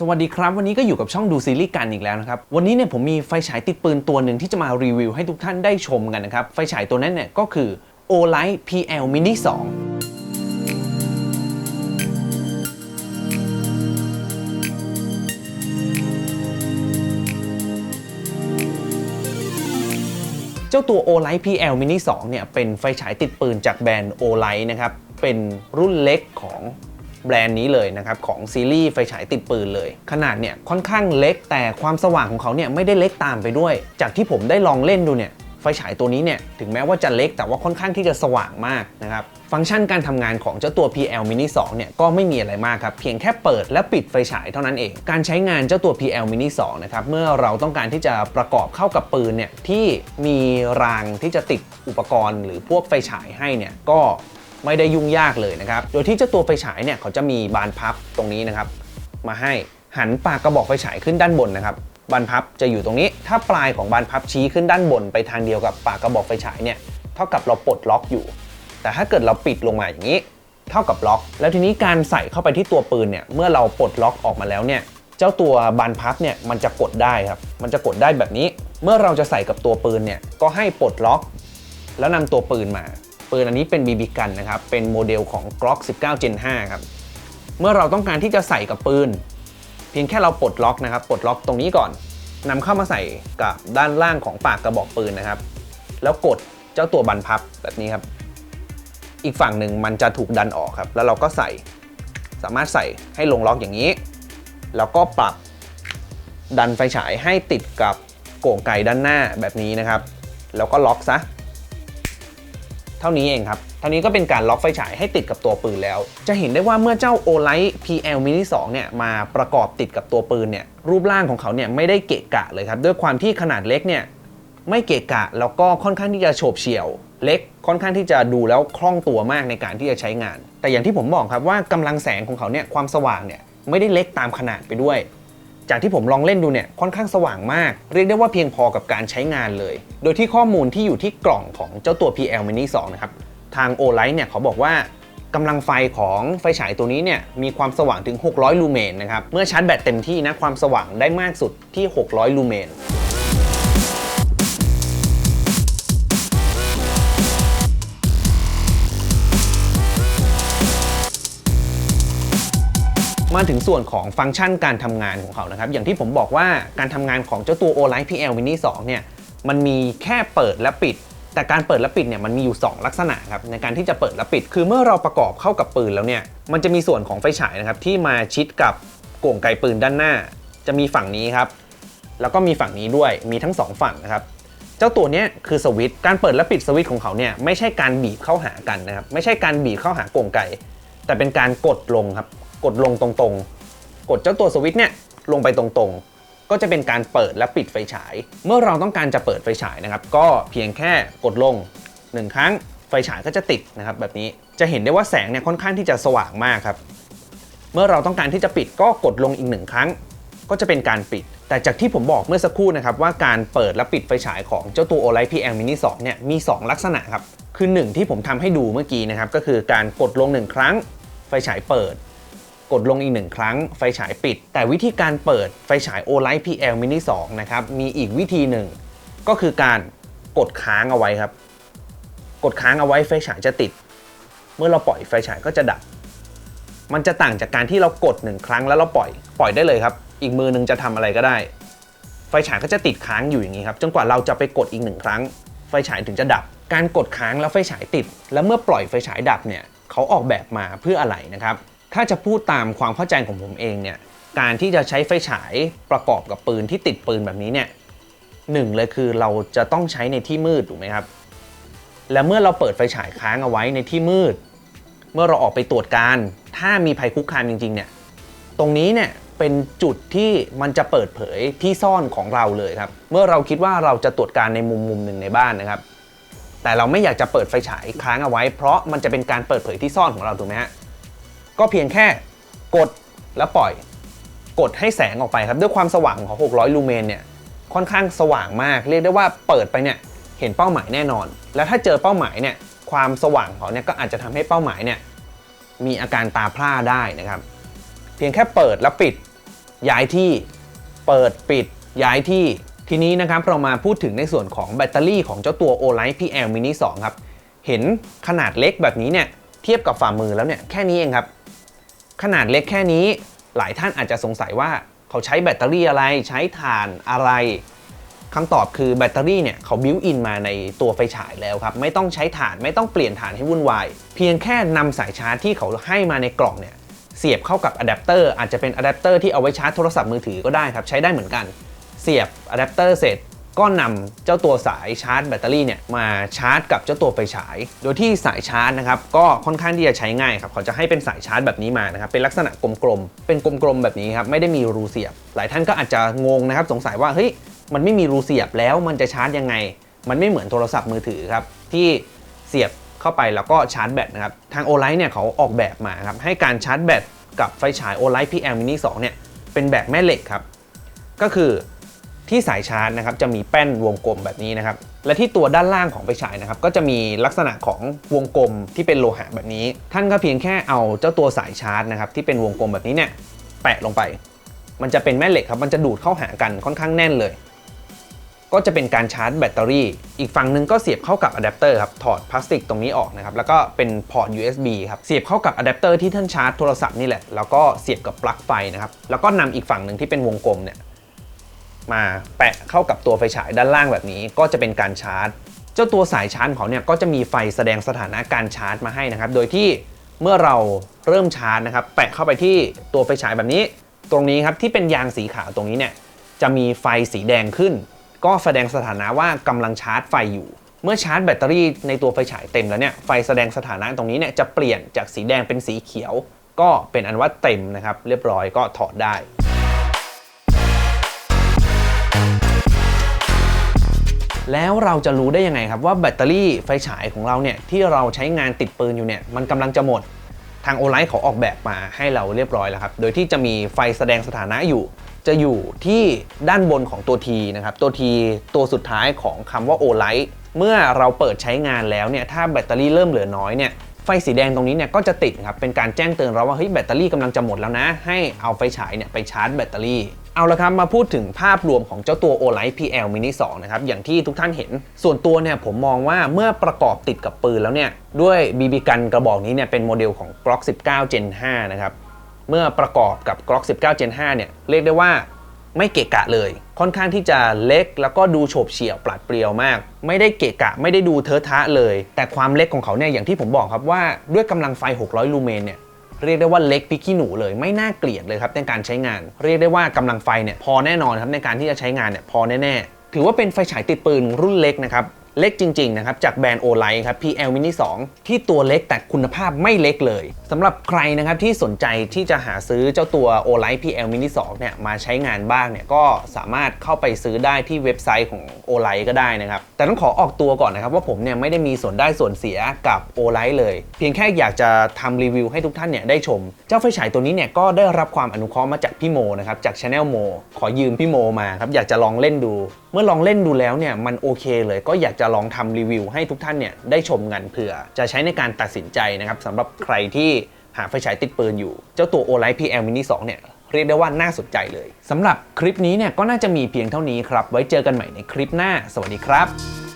สวัสดีครับ วันนี้ก็อยู่กับช่องดูซีรีส์กันอีกแล้วนะครับ วันนี้เนี่ยผมมีไฟฉายติดปืนตัวหนึ่งที่จะมารีวิวให้ทุกท่านได้ชมกันนะครับ ไฟฉายตัวนั้นเนี่ยก็คือ Olight PL Mini 2เจ้าตัว Olight PL Mini 2 เนี่ย เป็นไฟฉายติดปืนจากแบรนด์ Olight นะครับ เป็นรุ่นเล็กของ แบรนด์นี้เลยนะครับของซีรีส์ไฟฉายติดปืนเลย ขนาดเนี่ยค่อนข้างเล็กแต่ความสว่างของเขาเนี่ยไม่ได้เล็กตามไปด้วย จากที่ผมได้ลองเล่นดูเนี่ยไฟฉายตัวนี้เนี่ยถึงแม้ว่าจะเล็กแต่ว่าค่อนข้างที่จะสว่างมากนะครับฟังก์ชันการทำงานของเจ้าตัว PL Mini 2 เนี่ยก็ไม่มีอะไรมากครับ เพียงแค่เปิดและปิดไฟฉายเท่านั้นเอง การใช้งานเจ้าตัว PL Mini 2 นะครับ เมื่อเราต้องการที่จะประกอบเข้ากับปืนเนี่ยที่มีรางที่จะติดอุปกรณ์ หรือพวกไฟฉายให้เนี่ยก็ ไม่ได้ยุ่งยากเลยนะครับ โดยที่เจ้าตัวไฟฉายเนี่ยเขาจะมีบานพับตรงนี้นะครับ มาให้หันปากกระบอกไฟฉายขึ้นด้านบนนะครับบานพับจะอยู่ตรงนี้ ถ้าปลายของบานพับชี้ขึ้นด้านบนไปทางเดียวกับปากกระบอกไฟฉายเนี่ยเท่ากับเราปลดล็อกอยู่ แต่ถ้าเกิดเราปิดลงมาอย่างนี้ เท่ากับล็อก แล้วทีนี้การใส่เข้าไปที่ตัวปืนเนี่ยเมื่อเราปลดล็อกออกมาแล้วเนี่ยเจ้าตัวบานพับเนี่ยมันจะกดได้ครับมันจะกดได้แบบนี้ เมื่อเราจะใส่กับตัวปืนเนี่ยก็ให้ปลดล็อก แล้วนำตัวปืนมา ปืนอันนี้เป็น BB กันนะครับเป็นโมเดลของ Glock 19 Gen 5ครับเมื่อเราต้องการที่จะใส่กับปืน เพียงแค่เราปลดล็อกนะครับปลดล็อกตรงนี้ก่อนนำเข้ามาใส่กับด้านล่างของปากกระบอกปืนนะครับ แล้วกดเจ้าตัวบันพับแบบนี้ครับ อีกฝั่งหนึ่งมันจะถูกดันออกครับ แล้วเราก็ใส่สามารถใส่ให้ลงล็อกอย่างนี้ แล้วก็ปรับดันไฟฉายให้ติดกับโก่งไก่ด้านหน้าแบบนี้นะครับ แล้วก็ล็อกซะ เท่านี้เองครับเท่านี้ก็เป็นการล็อกไฟฉายให้ติดกับตัวปืนแล้ว จะเห็นได้ว่าเมื่อเจ้า Olight PL Mini 2เนี่ยมาประกอบติดกับตัวปืนเนี่ยรูปร่างของเขาเนี่ยไม่ได้เกะกะเลยครับด้วยความที่ขนาดเล็กเนี่ยไม่เกะกะแล้วก็ค่อนข้างที่จะโฉบเฉี่ยว เล็กค่อนข้างที่จะดูแล้วคล่องตัวมากในการที่จะใช้งาน แต่อย่างที่ผมบอกครับว่ากำลังแสงของเขาเนี่ยความสว่างเนี่ยไม่ได้เล็กตามขนาดไปด้วย จากที่ผมลองเล่นดูเนี่ยค่อนข้างสว่างมาก เรียกได้ว่าเพียงพอกับการใช้งานเลย โดยที่ข้อมูลที่อยู่ที่กล่องของเจ้าตัว PL Mini 2 นะครับ ทาง Olight เนี่ยเขาบอกว่ากำลังไฟของไฟฉายตัวนี้เนี่ยมีความสว่างถึง 600 ลูเมนนะครับ เมื่อชาร์จแบตเต็มที่นะความสว่างได้มากสุดที่ 600 ลูเมน มาถึงส่วนของฟังก์ชันการทำงานของเขานะครับ อย่างที่ผมบอกว่าการทำงานของเจ้าตัว Olight PL Mini 2เนี่ยมันมีแค่เปิดและปิด แต่การเปิดและปิดเนี่ยมันมีอยู่ 2 ลักษณะครับในการที่จะเปิดและปิด คือเมื่อเราประกอบเข้ากับปืนแล้วเนี่ยมันจะมีส่วนของไฟฉายนะครับที่มาชิดกับก่งไกปืนด้านหน้า จะมีฝั่งนี้ครับแล้วก็มีฝั่งนี้ด้วยมีทั้งสองฝั่งนะครับเจ้าตัวนี้คือสวิตช์การเปิดและปิดสวิตช์ของเขาเนี่ยไม่ใช่การบีบเข้าหากันนะครับไม่ใช่การบีบเข้าหาก่งไก่แต่เป็นการกดลงครับ กดลงตรงๆ กดเจ้าตัวสวิตช์เนี่ยลงไปตรงๆ ก็จะเป็นการเปิดและปิดไฟฉาย เมื่อเราต้องการจะเปิดไฟฉายนะครับ ก็เพียงแค่กดลง 1 ครั้งไฟฉายก็จะติดนะครับแบบนี้จะเห็นได้ว่าแสงเนี่ยค่อนข้างที่จะสว่างมากครับ เมื่อเราต้องการที่จะปิดก็กดลงอีกหนึ่งครั้ง ก็จะเป็นการปิด แต่จากที่ผมบอกเมื่อสักครู่นะครับว่าการเปิดและปิดไฟฉายของเจ้าตัว Olight PL Mini 2เนี่ยมี 2 ลักษณะครับ คือ 1 ที่ผมทำให้ดูเมื่อกี้นะครับก็คือการกดลง 1 ครั้ง ไฟฉายเปิด กดลงอีกหนึ่งครั้งไฟฉายปิด แต่วิธีการเปิดไฟฉาย Olight PL Mini 2 นะครับ มีอีกวิธีหนึ่ง ก็คือการกดค้างเอาไว้ครับ กดค้างเอาไว้ไฟฉายจะติด เมื่อเราปล่อยไฟฉายก็จะดับ มันจะต่างจากการที่เรากดหนึ่งครั้งแล้วเราปล่อยปล่อยได้เลยครับ อีกมือหนึงจะทำอะไรก็ได้ ไฟฉายก็จะติดค้างอยู่อย่างนี้ครับจนกว่าเราจะไปกดอีกหนึ่งครั้ง ไฟฉายถึงจะดับ การกดค้างแล้วไฟฉายติด แล้วเมื่อปล่อยไฟฉายดับเนี่ยเขาออกแบบมาเพื่ออะไรนะครับ ถ้าจะพูดตามความเข้าใจของผมเองเนี่ยการที่จะใช้ไฟฉายประกอบกับปืนที่ติดปืนแบบนี้เนี่ยหนึ่งเลยคือเราจะต้องใช้ในที่มืดถูกไหมครับ และเมื่อเราเปิดไฟฉายค้างเอาไว้ในที่มืด เมื่อเราออกไปตรวจการ ถ้ามีภัยคุกคามจริงๆเนี่ยตรงนี้เนี่ยเป็นจุดที่มันจะเปิดเผยที่ซ่อนของเราเลยครับ เมื่อเราคิดว่าเราจะตรวจการในมุมมุมหนึ่งในบ้านนะครับ แต่เราไม่อยากจะเปิดไฟฉายค้างเอาไว้ เพราะมันจะเป็นการเปิดเผยที่ซ่อนของเราถูกไหมฮะ ก็เพียงแค่กดแล้วปล่อย กดให้แสงออกไปครับ ด้วยความสว่างของ 600 ลูเมนเนี่ยค่อนข้างสว่างมาก เรียกได้ว่าเปิดไปเนี่ยเห็นเป้าหมายแน่นอน แล้วถ้าเจอเป้าหมายเนี่ยความสว่างของเนี่ยก็อาจจะทำให้เป้าหมายเนี่ยมีอาการตาพร่าได้นะครับ เพียงแค่เปิดแล้วปิดย้ายที่ เปิดปิดย้ายที่ทีนี้นะครับเรามาพูดถึงในส่วนของแบตเตอรี่ของเจ้าตัว Olight PL Mini 2 ครับ เห็นขนาดเล็กแบบนี้เนี่ยเทียบกับฝ่ามือแล้วเนี่ยแค่นี้เองครับ ขนาดเล็กแค่นี้ หลายท่านอาจจะสงสัยว่าเขาใช้แบตเตอรี่อะไรใช้ถ่านอะไรคำตอบคือแบตเตอรี่เนี่ยเขาบิวอินมาในตัวไฟฉายแล้วครับ ไม่ต้องใช้ถ่านไม่ต้องเปลี่ยนถ่านให้วุ่นวาย เพียงแค่นำสายชาร์จที่เขาให้มาในกล่องเนี่ยเสียบเข้ากับอะแดปเตอร์อาจจะเป็นอะแดปเตอร์ที่เอาไว้ชาร์จโทรศัพท์มือถือก็ได้ครับ ใช้ได้เหมือนกัน เสียบอะแดปเตอร์เสร็จ ก็นำเจ้าตัวสายชาร์จแบตเตอรี่เนี่ยมาชาร์จกับเจ้าตัวไฟฉาย โดยที่สายชาร์จนะครับก็ค่อนข้างที่จะใช้ง่ายครับเขาจะให้เป็นสายชาร์จแบบนี้มานะครับเป็นลักษณะกลมๆเป็นกลมๆแบบนี้ครับไม่ได้มีรูเสียบ หลายท่านก็อาจจะงงนะครับสงสัยว่าเฮ้ยมันไม่มีรูเสียบแล้วมันจะชาร์จยังไง มันไม่เหมือนโทรศัพท์มือถือครับที่เสียบเข้าไปแล้วก็ชาร์จแบตนะครับทาง o l i เนี่ยเขาออกแบบมาครับให้การชาร์จแบตกับไฟฉาย o l i PL Mini 2เนี่ยเป็นแบบแม่เหล็กครับก็คือ ที่สายชาร์จนะครับจะมีแป้นวงกลมแบบนี้นะครับ และที่ตัวด้านล่างของไฟฉายนะครับก็จะมีลักษณะของวงกลมที่เป็นโลหะแบบนี้ ท่านก็เพียงแค่เอาเจ้าตัวสายชาร์จนะครับที่เป็นวงกลมแบบนี้เนี่ยแปะลงไป มันจะเป็นแม่เหล็กครับมันจะดูดเข้าหากันค่อนข้างแน่นเลย ก็จะเป็นการชาร์จแบตเตอรี่ อีกฝั่งหนึ่งก็เสียบเข้ากับอะแดปเตอร์ครับถอดพลาสติกตรงนี้ออกนะครับแล้วก็เป็นพอร์ต USB ครับเสียบเข้ากับอะแดปเตอร์ที่ท่านชาร์จโทรศัพท์นี่แหละแล้วก็เสียบกับปลั๊กไฟนะครับแล้วก็นำอีกฝั่งหนึ่งที่เป็นวงกลมเนี่ย มาแปะเข้ากับตัวไฟฉายด้านล่างแบบนี้ ก็จะเป็นการชาร์จ เจ้าตัวสายชาร์จของเขาเนี่ยก็จะมีไฟแสดงสถานะการชาร์จมาให้นะครับ โดยที่เมื่อเราเริ่มชาร์จนะครับ แปะเข้าไปที่ตัวไฟฉายแบบนี้ ตรงนี้ครับที่เป็นยางสีขาวตรงนี้เนี่ยจะมีไฟสีแดงขึ้น ก็แสดงสถานะว่ากำลังชาร์จไฟอยู่ เมื่อชาร์จแบตเตอรี่ในตัวไฟฉายเต็มแล้วเนี่ยไฟแสดงสถานะตรงนี้เนี่ยจะเปลี่ยนจากสีแดงเป็นสีเขียว ก็เป็นอันว่าเต็มนะครับ เรียบร้อยก็ถอดได้ แล้วเราจะรู้ได้ยังไงครับว่าแบตเตอรี่ไฟฉายของเราเนี่ยที่เราใช้งานติดปืนอยู่เนี่ยมันกำลังจะหมดทางโอไลท์เขาออกแบบมาให้เราเรียบร้อยแล้วครับ โดยที่จะมีไฟแสดงสถานะอยู่ จะอยู่ที่ด้านบนของตัว T นะครับ ตัว T ตัวสุดท้ายของคำว่าโอไลท์เมื่อเราเปิดใช้งานแล้วเนี่ย ถ้าแบตเตอรี่เริ่มเหลือน้อยเนี่ย ไฟสีแดงตรงนี้เนี่ยก็จะติดครับ เป็นการแจ้งเตือนเราว่าเฮ้ยแบตเตอรี่กำลังจะหมดแล้วนะ ให้เอาไฟฉายเนี่ยไปชาร์จแบตเตอรี่ เอาละครับมาพูดถึงภาพรวมของเจ้าตัว Olight PL Mini 2 นะครับ อย่างที่ทุกท่านเห็น ส่วนตัวเนี่ยผมมองว่าเมื่อประกอบติดกับปืนแล้วเนี่ย ด้วย BB กันกระบอกนี้เนี่ยเป็นโมเดลของ Glock 19 Gen 5 นะครับ เมื่อประกอบกับ Glock 19 Gen 5 เนี่ย เรียกได้ว่าไม่เกะกะเลย ค่อนข้างที่จะเล็กแล้วก็ดูโฉบเฉี่ยวปลัดเปรียวมาก ไม่ได้เกะกะ ไม่ได้ดูเทอะทะเลย แต่ความเล็กของเขาเนี่ยอย่างที่ผมบอกครับว่าด้วยกำลังไฟ 600 ลูเมนเนี่ย เรียกได้ว่าเล็กพริกขี้หนูเลยไม่น่าเกลียดเลยครับในการใช้งาน เรียกได้ว่ากำลังไฟเนี่ยพอแน่นอนครับในการที่จะใช้งานเนี่ยพอแน่ๆถือว่าเป็นไฟฉายติดปืนรุ่นเล็กนะครับ เล็กจริง ๆ นะครับ จากแบรนด์โอไลท์ครับ PL Mini 2 ที่ตัวเล็กแต่คุณภาพไม่เล็กเลยสำหรับใครนะครับที่สนใจที่จะหาซื้อเจ้าตัว o l i g h t PL Mini 2 เนี่ยมาใช้งานบ้างเนี่ยก็สามารถเข้าไปซื้อได้ที่เว็บไซต์ของ o l i g h t ก็ได้นะครับ แต่ต้องขอออกตัวก่อนนะครับว่าผมเนี่ยไม่ได้มีส่วนได้ส่วนเสียกับ o l i g h t เลย เพียงแค่อยากจะทำรีวิวให้ทุกท่านเนี่ยได้ชม เจ้าไฟฉายตัวนี้เนี่ยก็ได้รับความอนุเคราะห์มาจากพี่โมนะครับจาก Channel โมขอยืมพี่โมมาครับอยากจะลองเล่นดูเมื่อลองเล่นดูแล้วเนี่ยมันโอเคเลยก็อยากจะลองทำรีวิวให้ทุกท่านเนี่ยได้ชมกันเผื่อ จะใช้ในการตัดสินใจนะครับสำหรับใครที่หาไฟฉายติดปืนอยู่ เจ้าตัว o l i g h t PL Mini 2เนี่ยเรียกได้ว่าน่าสนใจเลยสำหรับคลิปนี้เนี่ยก็น่าจะมีเพียงเท่านี้ครับ ไว้เจอกันใหม่ในคลิปหน้า สวัสดีครับ